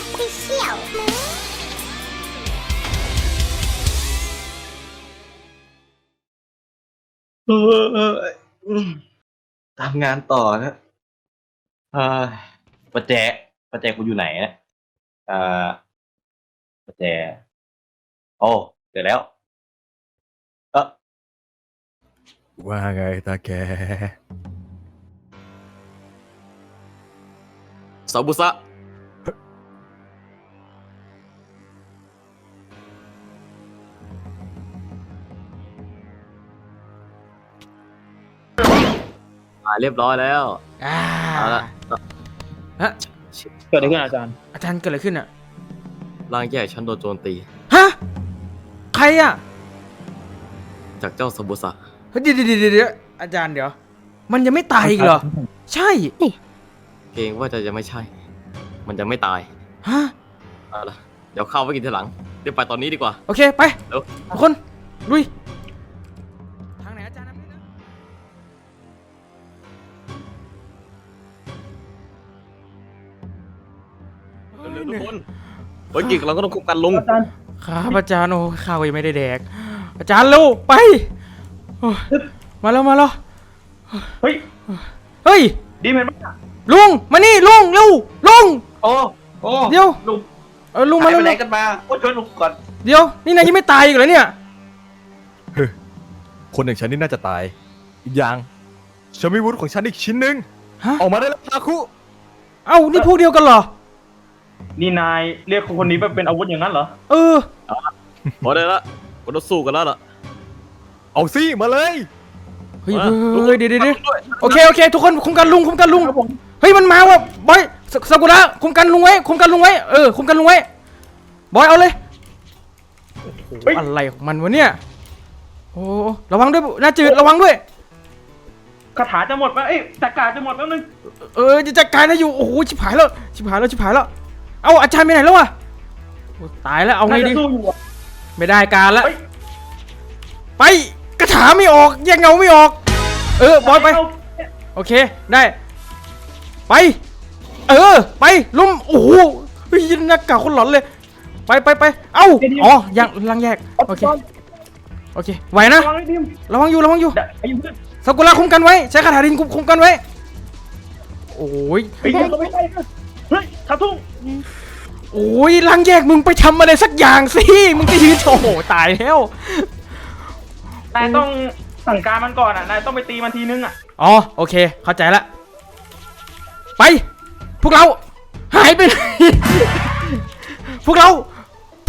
Official ทำงานต่อนะเออประแจประแจกูอยู่ไหนนะเออประแจ โอ้เจอแล้ว เออว่าไงตาแก ซาบุสะ อ่าเรียบร้อยแล้วอ่าเอาละฮะเกิดอะไรขึ้นอาจารย์ อาจารย์เกิดอะไรขึ้นอะร่างแยกฉันโดนโจมตี ฮะใครอะจากเจ้าซาบุสะเฮ้ยเดี๋ยวเดี๋ยวเดี๋ยวเดี๋ยวอาจารย์เดี๋ยว มันยังไม่ตายอีกเหรอ ใช่เกรงว่าจะจะไม่ใช่ มันจะไม่ตายฮะเอาละเดี๋ยวเข้าไปกินทีหลังเดี๋ยวไปตอนนี้ดีกว่า โอเคไปเร็ว ทุกคนลุย เฮ้ยกิกเราก็ต้องคุมกันลุงอาจารย์ครับอาจารย์โอ้ข้าวยังไม่ได้แดก อาจารย์เร็วไปโอ้ยมาแล้วมาแล้วเฮ้ยเฮ้ย ดีเห็นปะลุงมานี่ลุงเร็วลุง โอ้โอ้เดี๋ยว ลุงเออลุงหามายเร็ไปวไหนเร็วกันมาโอ้ช่วยลุงก่อนเดี๋ยวนี่นายยังไม่ตายอีกเหรอเนี่ยคนอย่างฉันนี่น่าจะตาย อีกอย่างฉันมีวุฒิของฉันอีกชิ้นหนึ่งฮะออกมาได้แล้วทาคุเอ้านี่พวกเดียวกันเหรอ นี่นายเรียกคนนี้ไปเป็นอาวุธอย่างนั้นเหรอ เออ พอได้ละก็ต้องสู้กันแล้วล่ะ เอาสิมาเลยเฮ้ยมาเฮ้ยเฮ้ยเดี๋ยวเดี๋ยวเดี๋ยวโอเคโอเค ทุกคนคุมกันลุงคุมกันลุง เฮ้ยมันมาว่ะบอยสสากุระคุมกันลุงไว้คุมกันลุงไว้เออคุมกันลุงไว้บอยเอาเลยเฮ้ย อะไรของมันวะเนี่ยโอ้ระวังด้วยน่าจืดระวังด้วย คาถาจะหมดปะเอ้ยตะกาจะหมดแป๊บนึง เออจะจัดการนะอยู่โอ้โหชิบหายแล้วชิบหายแล้วชิบหายแล้ว เอาอาจารย์ไปไหนแล้ววะโอ้ตายแล้วเอาไงน่าจะดี สู้อยู่อะ ไม่ได้การละเฮ้ย ไปกระถาไม่ออกแยกเงาไม่ออก เออบอยไปเอาโอเคได้ไป เออ ไปลุมโอ้โหเฮ้ยหน้ากากคนหลอนเลย ไปไปไปเอ้าอ๋อยังลังแยกโอเคโอเคไหวนะ ระวังให้ดิมระวังอยู่ระวังอยู่ เดี๋ยวไอ้เพื่อนซากุระคุมกันไว้ ใช้คาถาดินคุมคุมกันไว้ โอ้ยเฮ้ยเขาไม่ใช่นะ เฮ้ยขาทุ่งโอ้ยลังแยกมึงไปทำอะไรสักอย่างสิ มึงจะยืนโอ้โหตายแล้ว นายต้องสั่งการมันก่อนอะ นายต้องไปตีมันทีนึงอะ อ๋อโอเค เข้าใจละ ไป พวกเรา หายไปไหนพวกเรา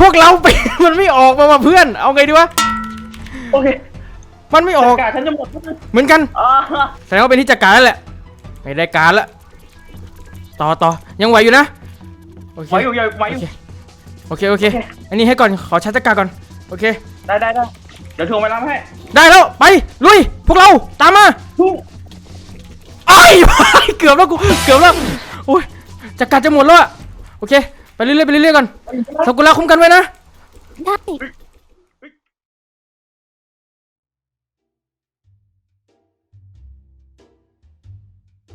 พวกเราไป มันไม่ออกมาว่ะเพื่อน เอาไงดีวะ โอเคมันไม่ออกตะกาฉันจะหมดแป๊บนึงเหมือนกันอ่าแสดงว่าเป็นที่จัดการแล้วแหละไม่ได้การละ ต่อต่อยังไหวอยู่นะโอเคไหวอยู่ไหวอยู่โอเคโอเคโอเคอันนี้ให้ก่อนขอชาร์จจัดการก่อนโอเค ได้ได้ได้เดี๋ยวทวงเวลามาให้ ได้แล้วไปลุยพวกเราตามมาทุ่งไอ้เกือบแล้วกูเกือบแล้วโอ้ยจัดการจะหมดแล้วอะโอเคไปเรื่อยๆไปเรื่อยๆก่อนซากุระคุ้มกันไว้นะได้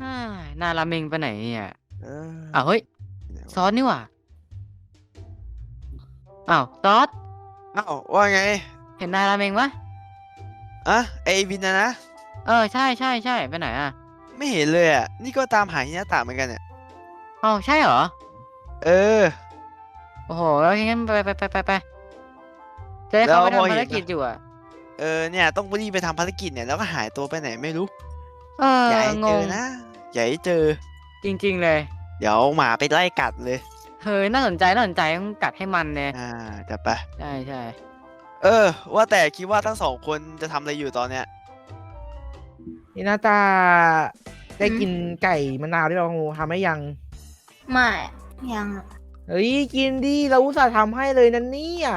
อ่าหนาราเมงไปไหนเนี่ย อ้าวเฮ้ยซอสนี่หว่าอ้าวซอสอ้าวว่าไงเห็นนายราเมงปะอะไอวินนะนะเออใช่ใช่ใช่ไปไหนอะไม่เห็นเลยอะนี่ก็ตามหาฮินาตะเหมือนกันเนี่ยอ้าวใช่เหรอเออ โอ้โหแล้วงั้นไปไปไปไปไปจะให้เขาไปแล้วพอทำเห็น ภารกิจนะอยู่อะ เออเนี่ยต้องรีบไปทำภารกิจเนี่ยแล้วก็หายตัวไปไหนไม่รู้เอออย่าให้งเจองนะอย่าให้เจอ จริง ๆ เลย เดี๋ยวหมาไปไล่กัดเลย เฮ้ยน่าสนใจน่าสนใจต้องกัดให้มันเนี่ยอ่าจะไป ใช่ใช่เออ ว่าแต่คิดว่าทั้งสองคนจะทำอะไรอยู่ตอนเนี้ย นี่นาตาได้กินไก่มะนาวที่เราทำให้ยัง ไม่ยังอะเฮ้ยกินดิเราอุตส่าห์ทำให้เลยนั่นเนี่ย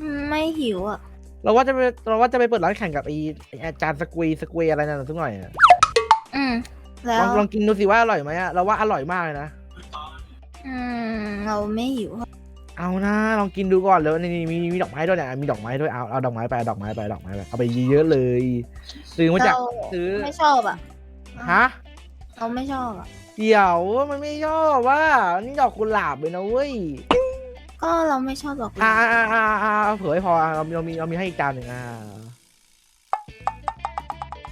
อืมไม่หิวอะ เราว่าจะไปเราว่าจะไปเปิดร้านแข่งกับไอไอ้อาจารย์สกุยสกุยอะไรนั่นสักหน่อยอะอืม แล้ลวองลองกินดูสิว่าอร่อยไหมอะเราว่าอร่อยมากเลยนะ อืมเราไม่หิวอะเอานะลองกินดูก่อนเลยนี่มีมีดอกไม้ด้วยเนี่ยมีดอกไม้ด้วยเอาเอาดอกไม้ไปเอาดอกไม้ไปเอาดอกไม้ไปเอาไปเยอะๆเลย ซื้อมาจากเราซื้อไม่ชอบอะ ฮะเราไม่ชอบอะจเดี๋ยวมันไม่ชอบว่านี่ดอกกุหลาบเลยนะเว้ยก็เราไม่ชอบดอกกุหอ่าลาบอ่าอ่าอ่าเอาเผื่อให้พออะเรามีเรามีเรามีให้อีกจานหนึ่งอ่า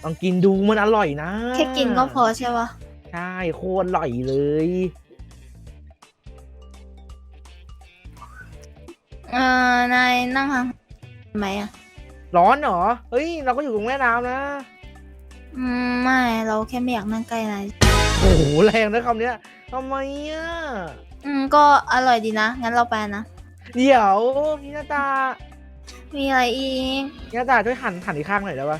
ลองกินดูมันอร่อยนะแค่กินก็พอใช่ปะใช่โคตรอร่อยเลย เออนายนั่งห่างทำไมอะ ร้อนเหรอ เฮ้ย เราก็อยู่ตรงแม่น้ำนะ อืมไม่เราแค่ไม่อยากนั่งใกล้นายโอ้โหแรงนะคำเนี้ยทำไมอะ อืมก็อร่อยดีนะ งั้นเราไปนะ เดี๋ยวพี่หน้าตามีอะไรอีก พี่หน้าตาช่วยหันหันอีกข้างหน่อยได้ปะ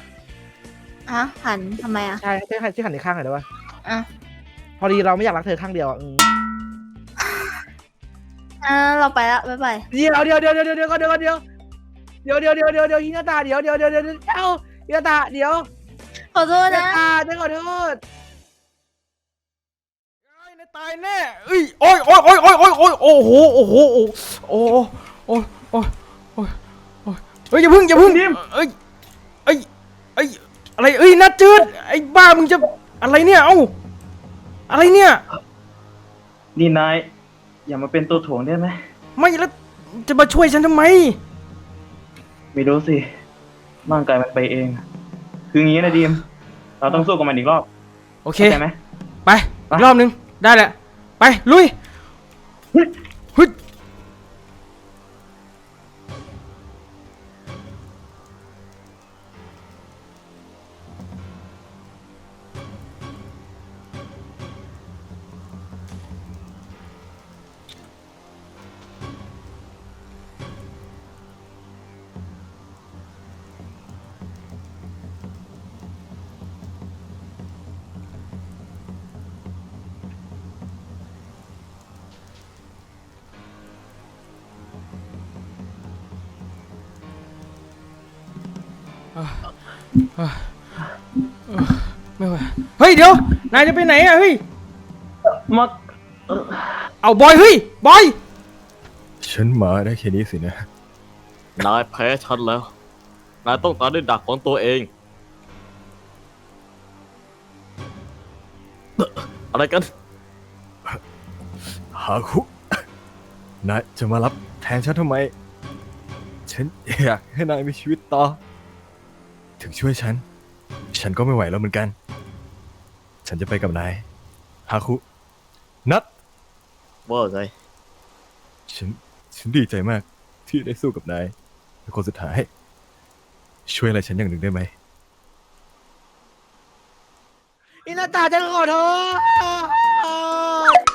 ฮะหันทำไมอะ ใช่ใช่วยหันช่หันในข้างหน่อยได้ปะอะ พอดีเราไม่อยากรักเธอข้างเดียวอะอือเราไปละบ๊ายบายเดี๋ยวเดี๋ยวเดี๋ยวเดี๋ยวเดี๋ยวก่เดี๋ยวก่เดี๋ยวเดี๋ยวเดี๋ยวเดี๋ยวเดี๋ยวเดี๋ยวฮินาตาเดี๋ยวเดี๋ยวเดี๋ยวเดี๋ยวเดี๋ยวอ้าฮินาตาเดี๋ยวขอโทษฮินานะ ตาฉันขอโทษตายแน่อุ้ยโอ้ยโอ้ยโอ้ยโอ้ยโอ้ยโอ้ยโอ้โหโอ้โหโอ้โอ้โอ้โอ้โอ้โอ้ยเฮ้ยอย่าพึ่งอย่าพึ่งเอ้ยเอ้ยเอ้ย อะไรเอ้ยนัดจืดไอ้บ้ามึงจะอะไรเนี่ยเอ้าอะไรเนี่ย นี่นาย อย่ามาเป็นตัวถ่วงได้ไหม ไม่แล้วจะมาช่วยฉันทำไม ไม่รู้สิ ร่างกายมันไปเอง คืองี้นะดีม เราต้องสู้กับมันอีกรอบโอเค เข้าใจไหม ไปอีกรอบหนึ่งได้แหละ ไป ลุยฮึด ไม่ไหวเฮ้ยเดี๋ยวนายจะไปไหนอะเฮ้ยมาเอาบอยเฮ้ยบอยฉันมาได้แค่นี้สินะ นายแพ้ฉันแล้ว นายต้องตายด้วยดักของตัวเอง อะไรกัน หาคุ นายจะมารับแทนฉันทำไม ฉันอยากให้นายมีชีวิตต่อ ถึงช่วยฉัน ฉันก็ไม่ไหวแล้วเหมือนกัน ฉันจะไปกับนายฮาคุ นัด ว่าไงฉัน ฉันดีใจมากที่ได้สู้กับนายเป็นคนสุดท้าย ช่วยอะไรฉันอย่างหนึ่งได้ไหมพี่หน้าตาฉันขอโทษ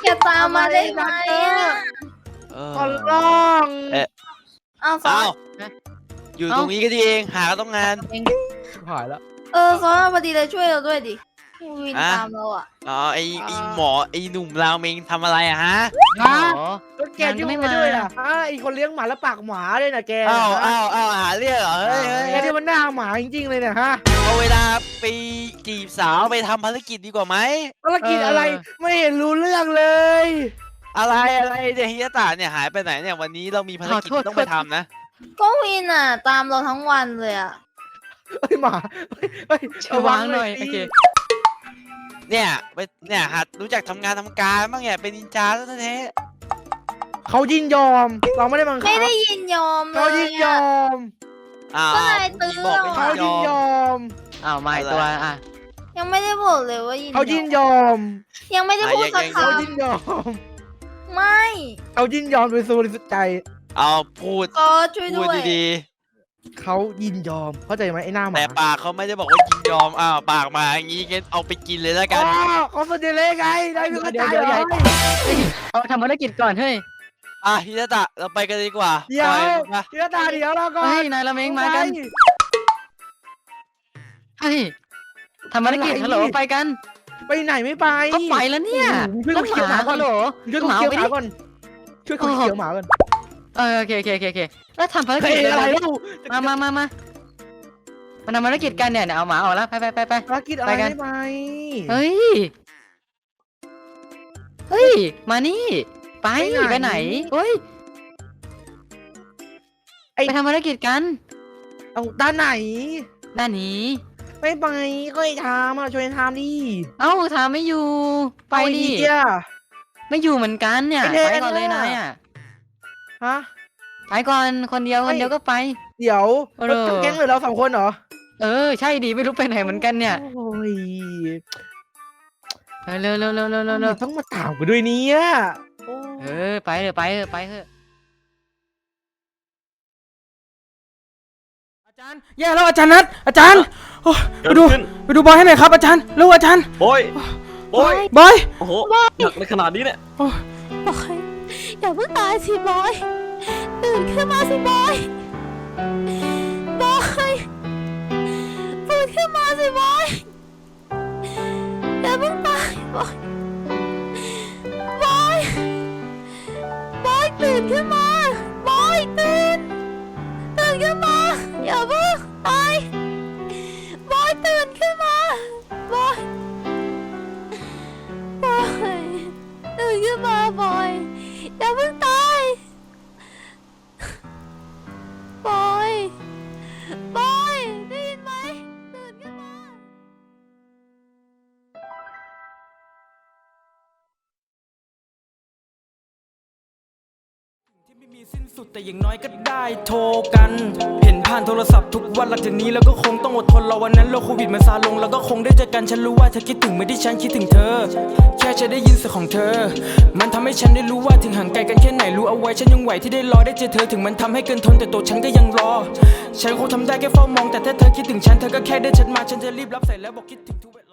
อย่าตามมาได้ไหมอะเออขอร้อง อ้าวฟออ้าวสอยู่ตรงนี้ก็ดีเอง หาก็ต้องงาน หายแล้วเออฟอสพอดีเลยช่วยเราด้วยดิวินอะตามเราอะอ๋อไอไอหมอไอหนุ่มราวเมงทำอะไรอะฮะฮะอ๋อก็แกยุ่งไปด้วยอะอะไอีคนเลี้ยงหมาแล้วปากหมาด้วยนะแกอ้าวนะอ้าวอ้าวหาเรื่องเหรอเฮ้ยเฮ้ยแกที่มันหน้าหมาจริงๆเลยเนี่ยฮะเอาเวลาไปจีบสาวไปทำภารกิจดีกว่าไหมภารกิจอะไรไม่เห็นรู้เรื่องเลย อะไรอะไรเนี่ยฮิยาตะเนี่ยหายไปไหนเนี่ยวันนี้เรามีภารกิจขอโทษต้องไปทำนะก็วินอะ ตามเราทั้งวันเลยอะ เฮ้ยหมาเฮ้ยเฮ้ยช่วยวางหน่อยสิโอเคเนี่ยไปเนี่ยหัดรู้จักทำงานทำการบ้างเนี่ยเป็นนินจาแล้วแท้เขายินยอม เราไม่ได้บังคับไม่ได้ยินยอมเลเขายยินยอะอมๆอ้าวก็นายตื้อ บอกไม่เขายินยินยยอมอมอ้าวไม่ตัวอะยังไม่ได้บอกเลยว่ายินเขายินยอมยังไม่ได้พูดสักคเขายินยอมำไม่เขายินยอมโดยสุดใจ เอาพูดก็ช่วยพูด้ดวยดี เขายินยอมเข้าใจไหมไอ้หน้าหๆมาแต่ปากเขาไม่ได้บอกว่ายินยอมอ้าวปากมาอย่างงี้งั้นเอาไปกินเลยแล้วอ๋กันอเขาสเดเล่ไงได้ไม่เข้าใจเดี๋ยวเหรเดี๋ยวอเอาทำภารกิจก่อนเฮ้ยอะฮิยาตะเราไปกันดีกว่าเดี๋ยว ไปมาเดี๋ยวตาเดี๋ยวเราก่อนเฮ้ยนายละเมงมากันเฮ้ยทำภารกิจฮัลโหลไปกันไปไหนไม่ไปก็ไปแล้วเนี่ยช่วยแล้วกูเคลียร์หมาก่อนฮัลโหล ช่วยกูหมาเคลียร์ไปหดิมาก่อนช่วยกูเคลียร์หมาก่อน เออโอเคโอเคโอเคโอเคแล้วทำภารเฮ้กิยจเลยอะไรนะลูกมามามามามาทำภารกิจกันเนี่ยเดี๋ยวเอาหมาออกแล้วไปไปไปไป ภารกิจอะไรไปกันไม่ไปเฮ้ย เฮ้ย มานี่ ไปไปไหนเฮ้ยไปทำภารกิจกัน เอาด้านไหน ด้านนี้เไม่ไปก็ไอ้ทามอะชวนไอ้ทามดิเอ้าทามไม่อยู่ ไปเอาอ้ดิเหี้ย ไม่อยู่เหมือนกันเนี่ยไอ้แทนไปก่อนเลยน่ะนายอะ ฮะ ไปก่อนคนเดียวคนเดียวก็ไป เดี๋ยวเออทั้งแก๊งเลยเราสองคนเหรอเออใช่ดิไม่รู้ไปไหนเหมือนกันเนี่ยโอ้ยเออเร็วเร็วเร็วเร็วเร็วเร็วต้องมาตามกูด้วยเนี่ยโอ้เออไปเถอะไปเถอะไปเถอะอาจารย์แย่แล้วอาจารย์นัดอาจารย์โอ้ยเกิไปดดูขึ้นไปดูบอยให้หน่อยครับอาจารย์เร็วอาจารย์โอ้ยโอ้ยบอยโอ้โหหนักในขนาดนี้เนี่ยบอย อย่าเพิ่งตายสิบอย ตื่นขึ้นมาสิบอย บอยตื่นขึ้นมาสิบอย อย่าเพิ่งตายบอย บอย บอยตื่นขึ้นมา บอยตื่น ตื่นขึ้นมา อย่าเพิ่งตายบอยตื่นขึ้นมา บอย บอย ตื่นขึ้นมาบอย แต่อย่างน้อยก็ได้โทรกัน เห็นผ่านโทรศัพท์ทุกวันหลังจากนี้แล้วก็คงต้องอดทนรอวันนั้นโรคโควิดมันซาลง แล้วก็คงได้เจอกันฉันรู้ว่าเธอคิดถึงไม่ได้ฉันคิดถึงเธอ แค่ฉันได้ยินเสียงของเธอ มันทำให้ฉันได้รู้ว่าถึงห่างไกลกันแค่ไหนรู้เอาไว้ฉันยังไหวที่ได้รอได้เจอเธอถึงมันทำให้เกินทนแต่ตัวฉันก็ยังรอ ฉันคงทำได้แค่เฝ้ามองแต่ถ้าเธอคิดถึงฉันเธอก็แค่เดินฉันมาฉันจะรีบรับสายแล้วบอกคิดถึงทุกเวลา